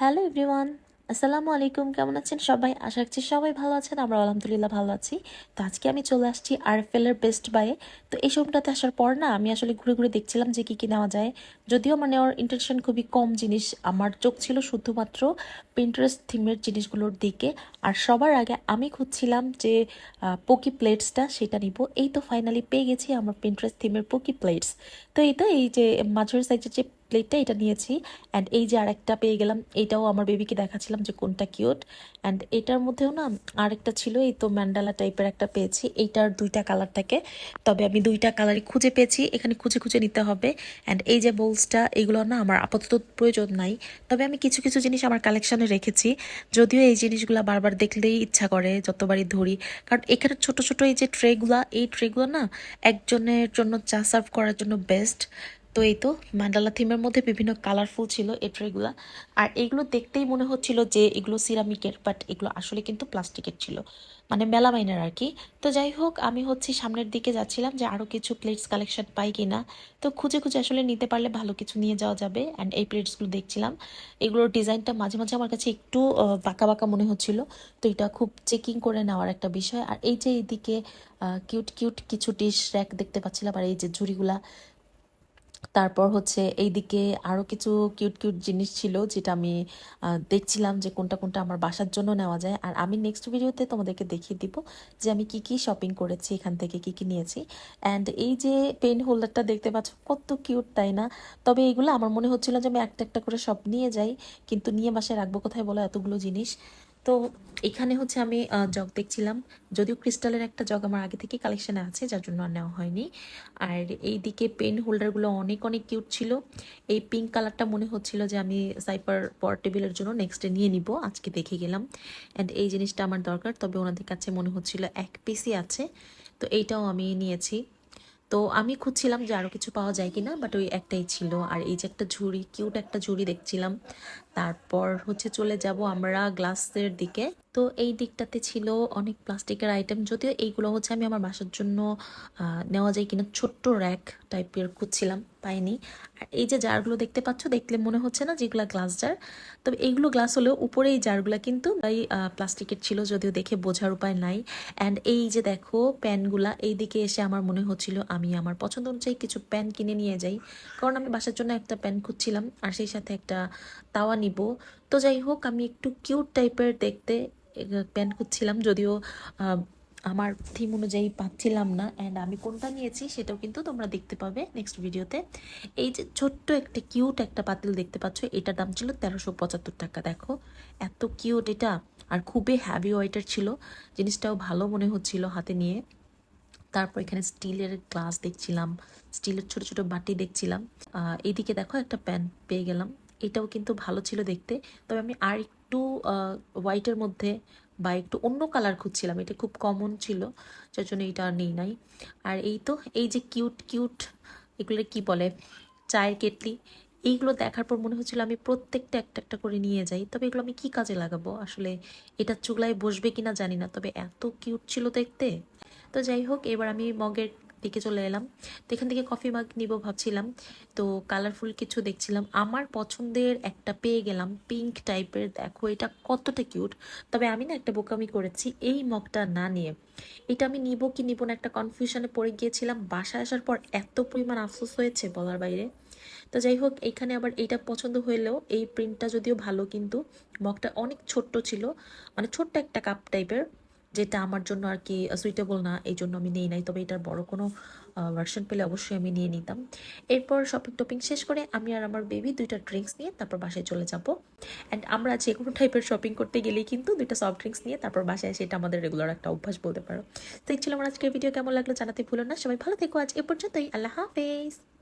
Hello everyone, আসসালামু আলাইকুম, কেমন আছেন সবাই? আশা করছি সবাই ভালো আছেন আমরা আলহামদুলিল্লাহ ভালো আছি। তো আজকে আমি চলে আসছি আরএফএলের বেস্ট বাইয়ে তো এই শোরুমটাতে আসার পর না, আমি আসলে ঘুরে ঘুরে দেখছিলাম যে কী কী নেওয়া যায়। যদিও আমার নেওয়ার ইন্টেনশন খুবই কম জিনিস, আমার চোখ ছিল শুধুমাত্র প্রিন্টারেস্ট থিমের জিনিসগুলোর দিকে। আর সবার আগে আমি খুঁজছিলাম যে পকি প্লেটসটা সেটা নিব। এই তো ফাইনালি পেয়ে গেছি আমার প্রিন্টারেস্ট থিমের পকি প্লেটস তো এই তো এই যে মাঝের সাইজের যে প্লেটটা এটা নিয়েছি অ্যান্ড এই যে আরেকটা পেয়ে গেলাম, এটাও আমার বেবিকে দেখাচ্ছিলাম যে কোনটা কিউট অ্যান্ড এটার মধ্যেও না আরেকটা ছিল, এই তো ম্যান্ডালা টাইপের একটা পেয়েছি, এইটার দুইটা কালার থাকে, তবে আমি দুইটা কালারই খুঁজে পেয়েছি, এখানে খুঁজে খুঁজে নিতে হবে অ্যান্ড এই যে বোলসটা এগুলো না আমার আপাতত প্রয়োজন নাই, তবে আমি কিছু কিছু জিনিস আমার কালেকশানে রেখেছি, যদিও এই জিনিসগুলো বারবার দেখলেই ইচ্ছা করে, যতবারই ধরি, কারণ এখানে ছোট ছোট এই যে ট্রেগুলা এই ট্রেগুলো না একজনের জন্য চা সার্ভ করার জন্য বেস্ট তো এই তো ম্যান্ডালা থিমের মধ্যে বিভিন্ন কালারফুল ছিল এই ট্রেগুলো আর এগুলো দেখতেই মনে হচ্ছিল যে এগুলো সিরামিকের বাট এগুলো আসলে কিন্তু প্লাস্টিকের ছিল। মানে মেলামাইনের আর কি। তো যাই হোক, আমি হচ্ছে সামনের দিকে যাচ্ছিলাম যে আরও কিছু প্লেটস কালেকশন পাই কিনা। তো খুঁজে খুঁজে আসলে নিতে পারলে ভালো কিছু নিয়ে যাওয়া যাবে। অ্যান্ড এই প্লেটসগুলো দেখছিলাম। এগুলোর ডিজাইনটা মাঝে মাঝে আমার কাছে একটু বাঁকা বাঁকা মনে হচ্ছিল। তো এটা খুব চেকিং করে নেওয়ার একটা বিষয়। আর এই যে এইদিকে কিউট কিউট কিছু ডিশ র্যাক দেখতে পাচ্ছিলাম। আর এই যে ঝুড়িগুলা তারপর হচ্ছে এইদিকে আরও কিছু কিউট কিউট জিনিস ছিল যেটা আমি দেখছিলাম যে কোনটা কোনটা আমার বাসার জন্য নেওয়া যায়। আর আমি নেক্সট ভিডিওতে তোমাদেরকে দেখিয়ে দিব যে আমি কি কি শপিং করেছি, এখান থেকে কি কি নিয়েছি। অ্যান্ড এই যে পেন হোল্ডারটা দেখতে পাচ্ছ, কত কিউট তাই না? তবে এগুলো আমার মনে হচ্ছিল যে আমি একটা একটা করে সব নিয়ে যাই, কিন্তু নিয়ে বাসায় রাখব কোথায় বলো এতগুলো জিনিস। তো এখানে হচ্ছে আমি জগ দেখছিলাম। যদিও ক্রিস্টালের একটা জগ আমার আগে থেকে কালেকশনে আছে, যার জন্য আর নেওয়া হয়নি। আর এই দিকে পেন হোল্ডারগুলো অনেক অনেক কিউট ছিল। এই পিঙ্ক কালারটা মনে হচ্ছিল যে আমি সাইপার পর টেবিলের জন্য নেক্সট নিয়ে নিব, আজকে দেখে গেলাম। অ্যান্ড এই জিনিসটা আমার দরকার, তবে ওনাদের কাছে মনে হচ্ছিল এক পিসই আছে। তো এইটাও আমি নিয়েছি। তো আমি খুঁজছিলাম যে আরও কিছু পাওয়া যায় কি না বাট ওই একটাই ছিল। আর এই যে একটা ঝুড়ি কিউট একটা ঝুড়ি দেখছিলাম। তারপর হচ্ছে চলে যাব আমরা গ্লাসের দিকে। তো এই দিকটাতে ছিল অনেক প্লাস্টিকের আইটেম যদিও এইগুলো হচ্ছে আমি আমার বাসার জন্য নেওয়া যায় কিনা ছোট্ট র্যাক টাইপের খুঁজছিলাম, পাইনি। আর এই যে জারগুলো দেখতে পাচ্ছ, দেখলে মনে হচ্ছে না যেগুলো গ্লাস জার তবে এইগুলো গ্লাস হলেও উপরে এই জারগুলো কিন্তু এই প্লাস্টিকের ছিল, যদিও দেখে বোঝার উপায় নাই। অ্যান্ড এই যে দেখো প্যানগুলা এই দিকে এসে আমার মনে হচ্ছিল আমি আমার পছন্দ অনুযায়ী কিছু প্যান কিনে নিয়ে যাই। কারণ আমি বাসার জন্য একটা প্যান খুঁজছিলাম, আর সেই সাথে একটা তাওয়া নিব। তো যাই হোক, আমি একটু কিউট টাইপের দেখতে প্যান খুঁজছিলাম যদিও আমার থিম অনুযায়ী পাচ্ছিলাম না অ্যান্ড আমি কোনটা নিয়েছি সেটাও কিন্তু তোমরা দেখতে পাবে নেক্সট ভিডিওতে এই যে ছোট্ট একটা কিউট একটা পাতিল দেখতে পাচ্ছ, এটার দাম ছিল তেরোশো পঁচাত্তর টাকা, দেখো। এত কিউট এটা, আর খুবই হ্যাভি ওয়েটার ছিল, জিনিসটাও ভালো মনে হচ্ছিল হাতে নিয়ে। তারপর এখানে স্টিলের গ্লাস দেখছিলাম, স্টিলের ছোট ছোট বাটি দেখছিলাম। এইদিকে দেখো একটা প্যান পেয়ে গেলাম, এটাও কিন্তু ভালো ছিল দেখতে। তবে আমি আর একটু হোয়াইটের মধ্যে বা একটু অন্য কালার খুঁজছিলাম। এটা খুব কমন ছিল, যার জন্য এটা নেই নাই। আর এই তো, এই যে কিউট কিউট এগুলো কি বলে? চায়ের কেটলি, এইগুলো দেখার পর মনে হচ্ছিল আমি প্রত্যেকটা একটা একটা করে নিয়ে যাই। তবে এগুলো আমি কি কাজে লাগাবো? আসলে এটা চুগলায় বসবে কিনা জানি না, তবে এত কিউট ছিল দেখতে। তো যাই হোক, এবার আমি মগের দিকে চলে এলাম। তো এখান থেকে কফি মাগ নিব ভাবছিলাম। তো কালারফুল কিছু দেখছিলাম। আমার পছন্দের একটা পেয়ে গেলাম পিঙ্ক টাইপের দেখো, এটা কতটা কিউট তবে আমি না একটা বোকামি করেছি এই মগটা না নিয়ে। এটা আমি নিব কি নিব না একটা কনফিউশনে পড়ে গিয়েছিলাম। বাসায় আসার পর এত পরিমাণ আফসোস হয়েছে বলার বাইরে। তো যাই হোক এইখানে আবার এইটা পছন্দ হলেও এই প্রিন্টটা যদিও ভালো, কিন্তু মগটা অনেক ছোট্ট ছিল। মানে ছোট্ট একটা কাপ টাইপের যেটা আমার জন্য আর কি সুইটেবল না, এই জন্য আমি নেই নাই। তবে এটার বড় কোনো ভার্সন পেলে অবশ্যই আমি নিয়ে নিতাম। এরপর শপিং টপিং শেষ করে আমি আর আমার বেবি দুইটা ড্রিঙ্কস নিয়ে তারপর বাসায় চলে যাব। অ্যান্ড আমরা যে কোনো টাইপের শপিং করতে গেলেই কিন্তু দুইটা সফট ড্রিঙ্কস নিয়ে তারপর বাসায় এসে এটা আমাদের রেগুলার একটা অভ্যাস বলতে পারো। তো এই ছিল আমার আজকের ভিডিও কেমন লাগল জানাতে ভুলো না। সবাই ভালো থেকো। আজ এ পর্যন্তই। আল্লাহ হাফেজ।